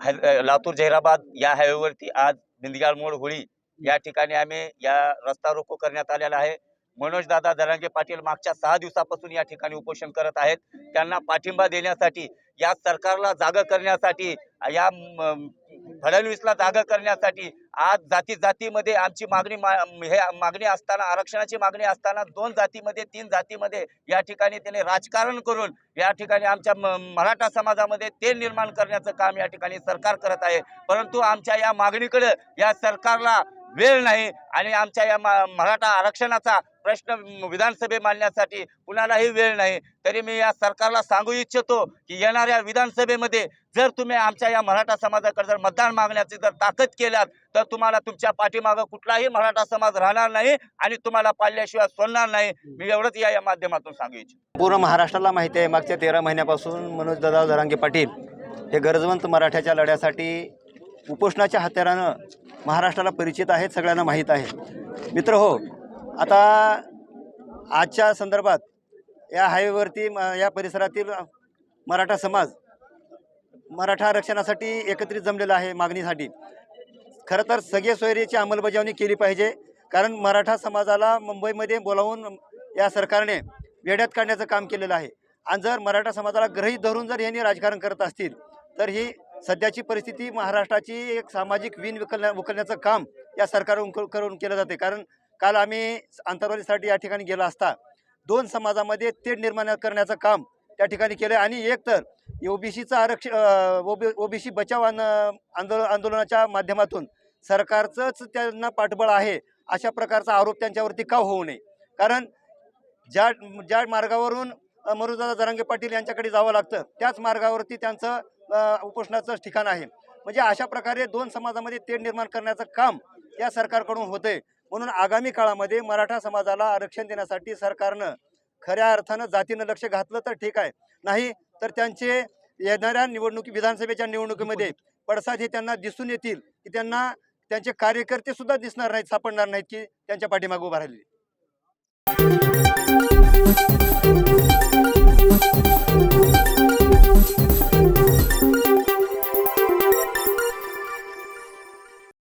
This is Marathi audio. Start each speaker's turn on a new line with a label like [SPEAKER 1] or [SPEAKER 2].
[SPEAKER 1] लातूर जहिराबाद या हायवेवरती आज बिंदगाळ मोड होळी या ठिकाणी आम्ही या रस्ता रोको करण्यात आलेला आहे. मनोज दादा पाटील मागच्या सहा दिवसापासून या ठिकाणी उपोषण करत आहेत. त्यांना पाठिंबा देण्यासाठी या सरकारला जागा करण्यासाठी या फडणवीसला जागा करण्यासाठी आज जाती जातीमध्ये आमची मागणी मा- हे मागणी असताना आरक्षणाची मागणी असताना दोन जातीमध्ये तीन जातीमध्ये या ठिकाणी त्याने राजकारण करून या ठिकाणी आमच्या म- मराठा समाजामध्ये ते निर्माण करण्याचं काम या ठिकाणी सरकार करत आहे. परंतु आमच्या या मागणीकडे या सरकारला वेळ नाही आणि आमच्या या मा- मराठा आरक्षणाचा प्रश्न विधानसभे मांडण्यासाठी कुणालाही वेळ नाही. तरी मी या सरकारला सांगू इच्छितो की येणाऱ्या विधानसभेमध्ये जर तुम्ही आमच्या या मराठा समाजाकडे जर मतदान मागण्याची जर ताकद केल्यात तर तुम्हाला तुमच्या पाठीमागं कुठलाही मराठा समाज राहणार नाही आणि तुम्हाला पाळल्याशिवाय सोडणार नाही. मी एवढंच या या माध्यमातून सांगू इच्छितो.
[SPEAKER 2] पूर्ण महाराष्ट्राला माहिती आहे मागच्या तेरा महिन्यापासून मनोज दादा जरांगे पाटील हे गरजवंत मराठ्याच्या लढ्यासाठी उपोषणाच्या हत्यारानं महाराष्ट्राला परिचित आहेत सगळ्यांना माहीत आहे. मित्र हो आता आजच्या संदर्भात या हायवेवरती म- या परिसरातील मराठा समाज मराठा आरक्षणासाठी एकत्रित जमलेला आहे मागणीसाठी. खरं तर सगळे सोयरीची अंमलबजावणी केली पाहिजे कारण मराठा समाजाला मुंबईमध्ये बोलावून या सरकारने वेड्यात काढण्याचं काम केलेलं आहे. आणि जर मराठा समाजाला ग्रही धरून जर यांनी राजकारण करत असतील तर ही सध्याची परिस्थिती महाराष्ट्राची एक सामाजिक विण विकल उकलण्याचं काम या सरकारकडून करून केलं जाते. कारण काल आम्ही अंतरवालीसाठी या ठिकाणी गेलो असता दोन समाजामध्ये तेढ निर्माण करण्याचं काम त्या ठिकाणी केलं आणि एक तर ओबीसीचं आरक्षण ओबी ओबीसी बचाव आंदोलन आंदोलनाच्या माध्यमातून सरकारचंच त्यांना पाठबळ आहे अशा प्रकारचा आरोप त्यांच्यावरती का होऊ नये? कारण ज्या ज्या मार्गावरून मरुदादा जरांगे पाटील यांच्याकडे जावं लागतं त्याच मार्गावरती त्यांचं उपोषणाचं ठिकाण आहे. म्हणजे अशा प्रकारे दोन समाजामध्ये तेढ निर्माण करण्याचं काम या सरकारकडून होतंय. म्हणून आगामी काळामध्ये मराठा समाजाला आरक्षण देण्यासाठी सरकारनं खऱ्या अर्थानं जातीनं लक्ष घातलं तर ठीक आहे. नाही तर त्यांचे येणाऱ्या निवडणुकी विधानसभेच्या निवडणुकीमध्ये पडसाद हे त्यांना दिसून येतील की त्यांना त्यांचे कार्यकर्ते सुद्धा दिसणार नाहीत सापडणार नाहीत की त्यांच्या पाठीमागे उभा राहिले.